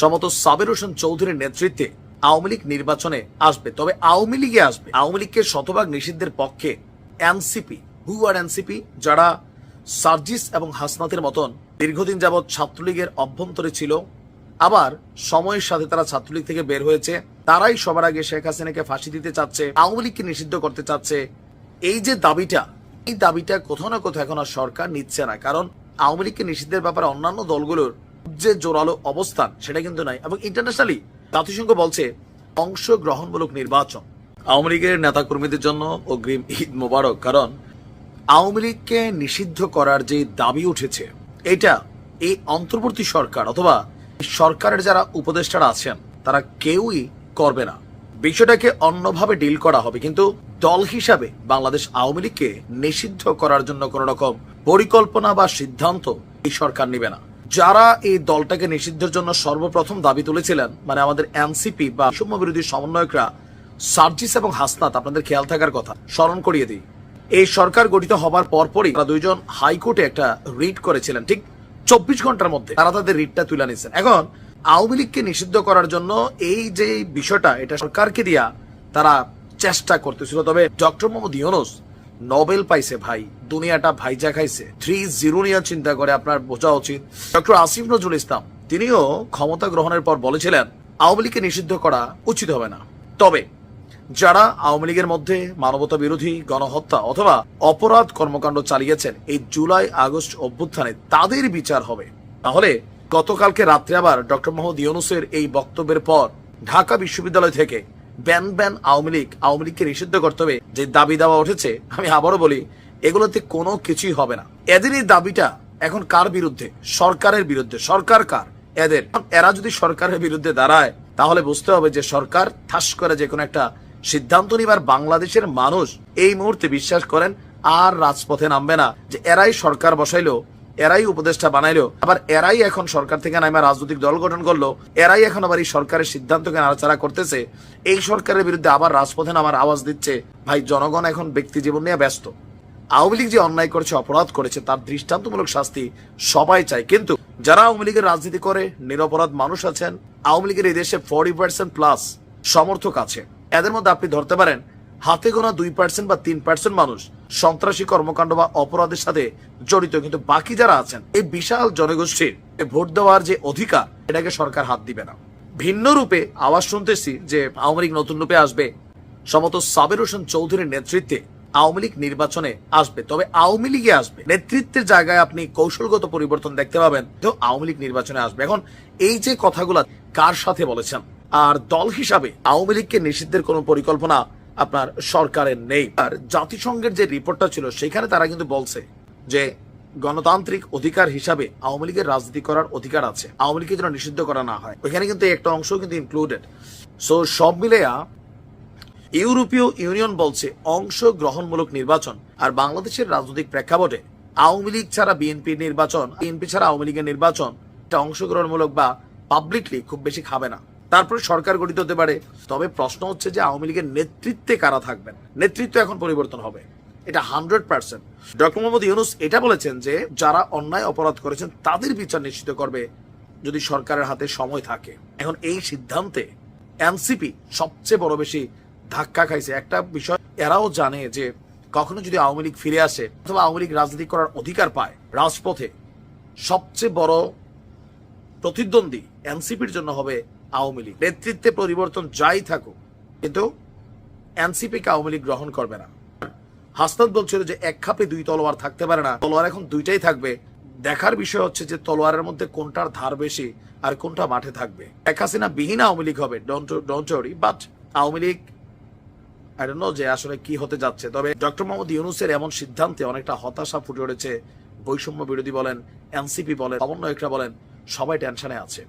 সমত সাবের হোসেন চৌধুরীর নেতৃত্বে আওয়ামী লীগ নির্বাচনে আসবে। তবে আওয়ামী লীগে আসবে। আওয়ামী লীগকে শতভাগ নিষিদ্ধের পক্ষে এনসিপি, হু আর এনসিপি, যারা সার্জিস এবং হাসনাতের মতন দীর্ঘদিন যাবৎ ছাত্রলীগের অভ্যন্তরে ছিল, আবার সময়ের সাথে তারা ছাত্রলীগ থেকে বের হয়েছে, তারাই সবার আগে শেখ হাসিনাকে ফাঁসি দিতে চাচ্ছে, আওয়ামী লীগকে নিষিদ্ধ করতে চাচ্ছে। এই যে দাবিটা, এই দাবিটা কোথাও না কোথাও এখন আর সরকার নিচ্ছে না। কারণ আওয়ামী লীগকে নিষিদ্ধের ব্যাপারে অন্যান্য দলগুলোর যে জোরালো অবস্থান সেটা কিন্তু নাই। এবং ইন্টারন্যাশনালি জাতিসংঘ বলছে অংশগ্রহণমূলক নির্বাচন। আওয়ামী লীগের নেতাকর্মীদের জন্য অগ্রিম ঈদ মোবারক, কারণ আওয়ামী লীগকে নিষিদ্ধ করার যে দাবি উঠেছে, এটা এই অন্তর্বর্তী সরকার অথবা সরকারের যারা উপদেষ্টারা আছেন, তারা কেউই করবে না। বিষয়টাকে অন্যভাবে ডিল করা হবে, কিন্তু দল হিসাবে বাংলাদেশ আওয়ামী লীগকে নিষিদ্ধ করার জন্য কোন রকম পরিকল্পনা বা সিদ্ধান্ত এই সরকার নেবে না। যারা এই দলটাকে নিষিদ্ধের জন্য সর্বপ্রথম দাবি তুলেছিলেন মানে আমাদের এনসিপি বা বৈষম্য বিরোধী সমন্বয়করা সার্জিস এবং হাসনাত, আপনাদের খেয়াল থাকার কথা, স্মরণ করিয়ে দিই। এই সরকার গঠিত হবার পরপরই তারা দুইজন হাইকোর্টে একটা রিট করেছিলেন, ঠিক চব্বিশ ঘণ্টার মধ্যে। তারা তাদের রিটটা তুলে নিয়েছেন। এখন আওয়ামী লীগকে নিষিদ্ধ করার জন্য এই যে বিষয়টা, এটা সরকারকে দিয়া তারা চেষ্টা করতেছিল। তবে ডক্টর মোহাম্মদ ইউনুস নোবেল পাইছে ভাই, দুনিয়াটা ভাইজা খাইছে। থ্রি জিরো নিয়ে চিন্তা করে আপনার বোঝা উচিত। ডক্টর আসিফ নজরুল ইসলাম, তিনিও ক্ষমতা গ্রহণের পর বলেছিলেন, আওয়ামী লীগকে নিষিদ্ধ করা উচিত হবে না। তবে যারা আওয়ামী লীগের মধ্যে মানবতা বিরোধী, গণহত্যা অথবা অপরাধ কর্মকাণ্ড চালিয়েছেন, এই জুলাই আগস্ট অভ্যুত্থানে তাদের বিচার হবে। তাহলে গতকালকে রাত্রে আবার ডক্টর মোহাম্মদ ইউনুসের এই বক্তব্যের পর ঢাকা বিশ্ববিদ্যালয় থেকে ব্যান ব্যান আওয়ামী লীগ, আওয়ামী লীগকে নিষিদ্ধ করতে হবে, যে দাবি দেওয়া উঠেছে, আমি আবারও বলি, এগুলোতে কোনো কিছুই হবে না। এদের দাবিটা এখন কার বিরুদ্ধে? সরকারের বিরুদ্ধে। সরকার কার? এদের। এরা যদি সরকারের বিরুদ্ধে দাঁড়ায়, তাহলে বুঝতে হবে যে সরকার ঠাস করে যে কোনো একটা সিদ্ধান্ত নিবার বাংলাদেশের মানুষ এই মুহূর্তে বিশ্বাস করেন, আর রাজপথে নামবে না, যে এরাই সরকার বসাইলো এরাই উপদেষ্টা বানাইলো। আবার এরাই এখন সরকার থেকে নামে রাজনৈতিক দল গঠন করল। এরাই এখন আবার এই সরকারের সিদ্ধান্তকে নাড়াচাড়া করতেছে। এই সরকারের বিরুদ্ধে আবার রাজপথে নামার আওয়াজ দিচ্ছে। ভাই, জনগণ এখন ব্যক্তি জীবন নিয়ে ব্যস্ত। আওয়ামী লীগ যে অন্যায় করেছে, অপরাধ করেছে, তার দৃষ্টান্তমূলক শাস্তি সবাই চায়। কিন্তু যারা আওয়ামী লীগের রাজনীতি করে, নিরপরাধ মানুষ আছেন, আওয়ামী লীগের এই দেশে ফর্টি পার্সেন্ট প্লাস সমর্থক আছে। এদের মধ্যে আপনি ধরতে পারেন হাতে গোনা দুই পার্সেন্ট বা তিন পার্সেন্ট মানুষ সন্ত্রাসী কর্মকাণ্ড বা অপরাধের সাথে জড়িত, কিন্তু বাকি যারা আছেন এই বিশাল জনগোষ্ঠীর ভোট দেওয়ার যে অধিকার, এটাকে সরকার হাত দিবে না। ভিন্ন রূপে আওয়াজ শুনতেছি যে আওয়ামী লীগ নতুন রূপে আসবে। সমত সাবের হোসেন চৌধুরীর নেতৃত্বে আওয়ামী লীগ নির্বাচনে আসবে। তবে আওয়ামী লীগে আসবে। নেতৃত্বের জায়গায় আপনি কৌশলগত পরিবর্তন দেখতে পাবেন, তো আওয়ামী লীগ নির্বাচনে আসবে। এখন এই যে কথাগুলো কার সাথে বলেছেন? আর দল হিসাবে আওয়ামী লীগকে নিষিদ্ধের কোনো পরিকল্পনা আপনার সরকারের নেই। আর জাতিসংঘের যে রিপোর্টটা ছিল, সেখানে তারা কিন্তু বলছে যে গণতান্ত্রিক অধিকার হিসাবে আওয়ামী লীগের রাজনীতি করার অধিকার আছে। আওয়ামী লীগকে যেন নিষিদ্ধ করা না হয়। ওইখানে কিন্তু একটা অংশ কিন্তু ইনক্লুডেড সো সব মিলেয়া ইউরোপীয় ইউনিয়ন বলছে অংশগ্রহণমূলক নির্বাচন। আর বাংলাদেশের রাজনৈতিক প্রেক্ষাপটে আওয়ামী লীগ ছাড়া বিএনপির নির্বাচন, বিএনপি ছাড়া আওয়ামী লীগের নির্বাচন এটা অংশগ্রহণমূলক বা পাবলিকলি খুব বেশি খাবে না। তারপরে সরকার গঠিত হতে পারে। তবে প্রশ্ন হচ্ছে যে আওয়ামী লীগের নেতৃত্বে কারা থাকবেন? নেতৃত্ব এখন পরিবর্তন হবে। এটা hundred percent. Doctor Mohammad Yunus এটা বলেছেন যে যারা অন্যায় অপরাধ করেছেন, তাদের বিচার নিশ্চিত করবে যদি সরকারের হাতে সময় থাকে। এখন এই সিদ্ধান্তে এনসিপি সবচেয়ে বড় বেশি ধাক্কা খাইছে। একটা বিষয়, এরাও জানে যে কখনো যদি আওয়ামী লীগ ফিরে আসে অথবা আওয়ামী লীগ রাজনীতি করার অধিকার পায়, রাজপথে সবচেয়ে বড় প্রতিদ্বন্দ্বী এনসিপির জন্য হবে আওয়ামী লীগ। নেতৃত্বে পরিবর্তন যাই থাকুক, কিন্তু এনসিপিকে আওয়ামী লীগ গ্রহণ করবে না। হাসনাত বলছিল যে এক খাপে দুই তলোয়ার থাকতে পারে না। তলোয়ার এখন দুইটাই থাকবে। দেখার বিষয় হচ্ছে যে তলোয়ারের মধ্যে কোনটার ধার বেশি আর কোনটা মাঠে থাকবে। এক হাসিনা বিহীন আওয়ামী লীগ হবে don't worry but Awami League I know যে আসলে কি হতে যাচ্ছে। তবে ডক্টর মোহাম্মদ ইউনুসের এমন সিদ্ধান্তে অনেকটা হতাশা ফুটে উঠেছে। বৈষম্য বিরোধী বলেন, এনসিপি বলেন, সমন্বয়করা বলেন, সবাই টেনশনে আছে।